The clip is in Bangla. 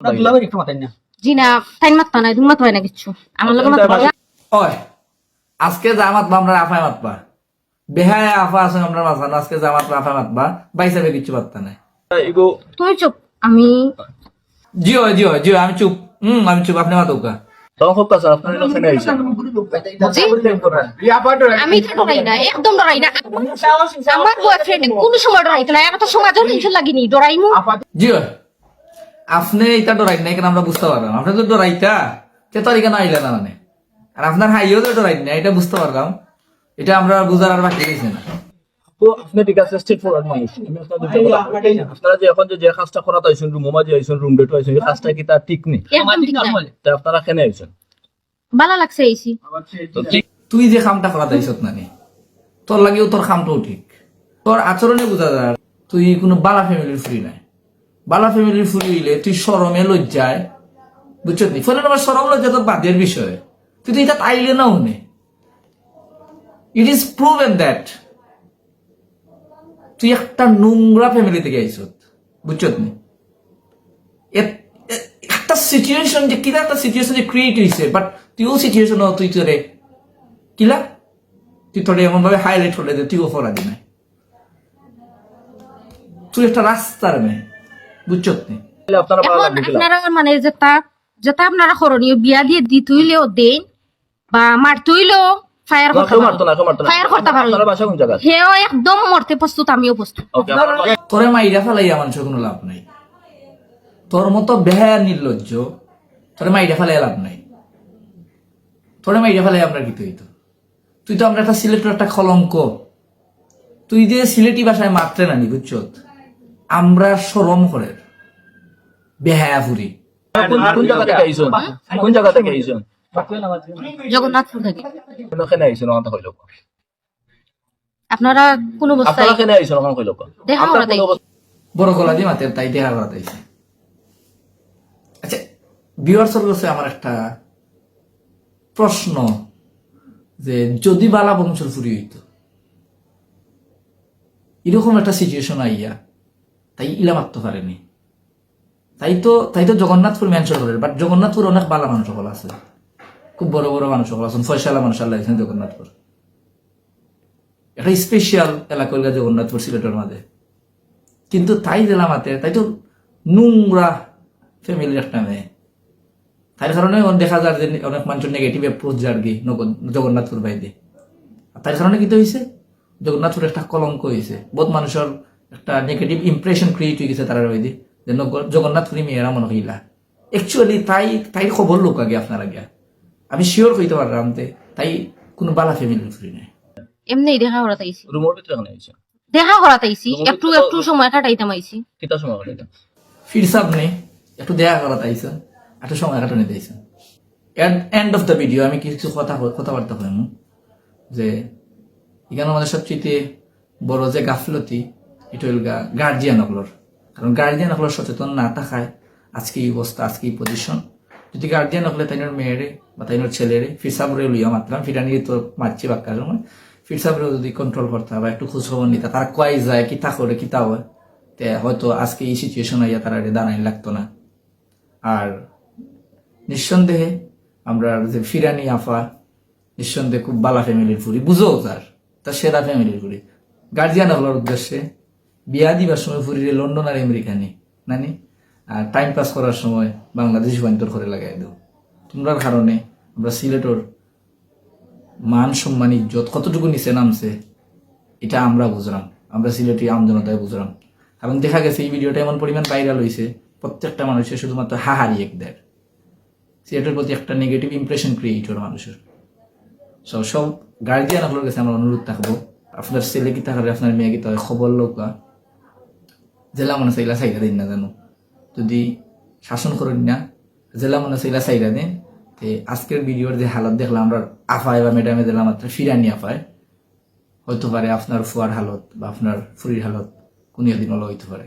দুলাভাই একটু মাতাই না? জি না টাইম মাত্তা নাই তুমি মাত্তা হয় না কিচ্ছু আমার লগে মাত্তা ওই আজকে জামাত বা আমরা আফায় মাতবা? বেহায় আফা আছে আমরা মাথানো আজকে জামাত আফায় মাতবা? বাইসাবে কিচ্ছু পাত্তা নাই। চুপ আমি জিও জিও জিও আমি চুপ। হুম আমি চুপ আপনি মাতুকা তখন খুব কাছে আপনার এখানে আইসা জি? আমি তো ডরাই না একদম ডরাই না। আমার বয়ফ্রেন্ড কোন সময় ডরাইতো না এত সময় লাগেনি ডরাইমু। জিও। আপনি এটা ডরাই নাই কেন আমরা বুঝতে পারলাম। আপনি তো ডরাইতা তে তোর এখানে আইলে না মানে। আর আপনার হাইও তো ডরাই না এটা বুঝতে পারলাম। এটা আমরা বুঝার আর বাকি রয়েছে না। তো আপনি ঠিক আছে স্টেট ফরওয়ার্ড মানুষ। আমি আপনার দুটো কথা বলি। আপনারা যে এখন যে যে কাজটা করাতে আইছেন রুম যে আইছেন রুম ডেটও আইছেন এই কাজটা কি তার ঠিক নেই? একদম ঠিক নাই তাই আপনারা কেনে আইছেন? ভালো লাগছে এইছি তুই যে খামটা করা দাইছত নানি তোর লাগেও তোর খামটাও ঠিক। তোর আচরণে বোঝা যায় তুই কোনো বালা ফ্যামিলির ফ্রি নাই। বালা ফ্যামিলির হইলে তুই সরমে লজ্জায়, বুঝছ নি? ফলে আমার সরম লজ্জা তো বাদের বিষয়। তুই এটা আইলে না হনে ইট ইজ প্রুভেন দ্যাট তুই একটা নোংরা ফ্যামিলি থেকে বুঝছ নি? একটা সিচুয়েশন যে কিনা একটা সিচুয়েশন যে ক্রিয়েট হয়েছে বাট তুইও সিচুয়েশন তুই তোরে কিলা তুই তোরে এমন ভাবে হাইলাইট দে তুইও ফরাদি নাই তুই একটা রাস্তার মেয়ে। বুঝছ? নি তাহলে আপনারা ভালো এখন লাগবে কিলা? আপনারা মানে যেটা যেটা আপনারা করণীয় বিয়া দিয়ে দি তুইলেও দেন বা মার তুইলেও ফায়ার করতে মারতো না মারতো না। ফায়ার করতে পারো আপনারা বাসা কোন জায়গা হেও একদম মরতে প্রস্তুত আমিও প্রস্তুত। তোরে মাইরা ফেলাইয়া মানুষের কোনো লাভ নাই। তোর মতো বেহায়া নির্লজ্জ তোরে মাইরা ফেলাই লাভ নাই। তোরে মাইরা ফেলাই আমরা কি হইতো তুই তো আমরা একটা সিলেটের একটা কলঙ্ক। তুই যে সিলেটি ভাষায় মাত্রে নানি বুঝছ? আমরা সরম করে। বেহায়া ফুরি কোন কোন জায়গা থেকে আইছেন কোন জায়গা থেকে আইছেন জগন্নাথপুর থেকে। কোন কেনে আইছেন ওখান আপনারা কোনো অবস্থায় আপনারা কেনে আইছেন ওখান কইলো দেখা আপনারা ওরা কোন অবস্থা- বড় গলা দিয়ে মাতে তাই দেখা আচ্ছা কাছে আমার একটা প্রশ্ন যে যদি বালা বংশের ফুরি হইতো এরকম একটা সিচুয়েশন আইয়া তাই ইলা মারতে পারেনি। তাই তো তাই তো জগন্নাথপুর মেনশন করে বাট জগন্নাথপুর অনেক বালা মানুষ সকল আছে। খুব বড় বড় মানুষ সকল আছেন ফয়সালা মানুষ আল্লাহ আছেন জগন্নাথপুর। একটা স্পেশাল এলাকা হইল জগন্নাথপুর সিলেটের মাঝে। কিন্তু তাই দিলাম হাতে তাই তো নোংরা ফ্যামিলির একটা মেয়ে। তার কারণে দেখা যায় যে অনেক মানুষের নেগেটিভ অ্যাপ্রোচ যার কি জগন্নাথপুর বাইরে। তার কারণে কি তো হয়েছে? জগন্নাথপুর একটা কলঙ্ক হয়েছে। বহুত মানুষের একটা নেগেটিভ ইমপ্রেশন ক্রিয়েট হয়ে গেছে তারা রয়ে যে নগ- জগন্নাথপুরী মেয়েরা মনে হইলা একচুয়ালি তাই তাই খবর লোক আগে আপনার আগে। আমি শিওর হইতে পারলাম যে তাই কোনো বালা ফ্যামিলির ফ্রি নাই। এমনি দেখা করাতে আইছি রুমের ভিতরে কেনে আইছেন দেখা করাতে আইছি একটু একটু সময় কাটাইতাম আইছি। কিতা সময় কাটাইতেন ফিরসাব নেই একটু দেখা করা একটু সময় কাটানো এন্ড অফ দ্য ভিডিও আমি কিছু কথা কথাবার্তা হইম যে এখানে আমাদের সবচেয়ে বড় যে গাফলতি এটা হইল গার্জিয়ান অগলোর কারণ গার্জিয়ান অগলোর সচেতন না থাকায় আজকে এই অবস্থা, আজকে এই পজিশন যদি গার্জিয়ান হলে তাইনোর মেয়েরে বা তাইনোর ছেলেরে ফিরসাবরে লইয়া মাত্রাম ফিরানি তো মারছি বাক্কা সময়। ফিরসাবরে যদি কন্ট্রোল করতে বা একটু খোঁজ খবর নিতে, তারা কয় যায় কিতা করে কিতা হয়? তে হয়তো আজকে এই সিচুয়েশন আইয়া তারা দাঁড়াই লাগতো না। আর নিঃসন্দেহে আমরা যে ফিরানি আফা, নিঃসন্দেহে খুব বালা ফ্যামিলির ফুরি বুঝো তার। তার সেরা ফ্যামিলির ফুরি গার্জিয়ান হওয়ার উদ্দেশ্যে বিয়া দিবার সময় ফুরিরে লন্ডন আর আমেরিকানি নানি? আর টাইম পাস করার সময় বাংলাদেশ বান্তর করে লাগাই দেও। তোমরার কারণে আমরা সিলেটর মান, সম্মান, ইজ্জত কতটুকু নিচে নামছে, এটা আমরা বুঝলাম। আমরা সিলেটি আমজনতায় বুঝলাম। কারণ দেখা গেছে, এই ভিডিওটা এমন পরিমাণ ভাইরাল হয়েছে প্রত্যেকটা মানুষের শুধুমাত্র হাহারি এক দেয় সিলেটের প্রতি একটা নেগেটিভ ইমপ্রেশন ক্রিয়েট হলো মানুষের। সো সব গার্জিয়ান আপনার কাছে আমরা অনুরোধ থাকব, আপনার ছেলে কি থাকলে আপনার মেয়ে কি তাহলে খবর লোকা জেলা মনে চাইলা চাইরা দিন না জানো। যদি শাসন করেন না, জেলা মনে চাইলা চাইরা দিন, তে আজকের ভিডিওর যে হালত দেখলাম, আমরা আফায় বা ম্যাডামে দিলাম, মাত্র ফিরানি আফায়। হইতে পারে আপনার ফুয়ার হালত বা আপনার ফুরির হালত, কোনো দিন হলো হইতে পারে।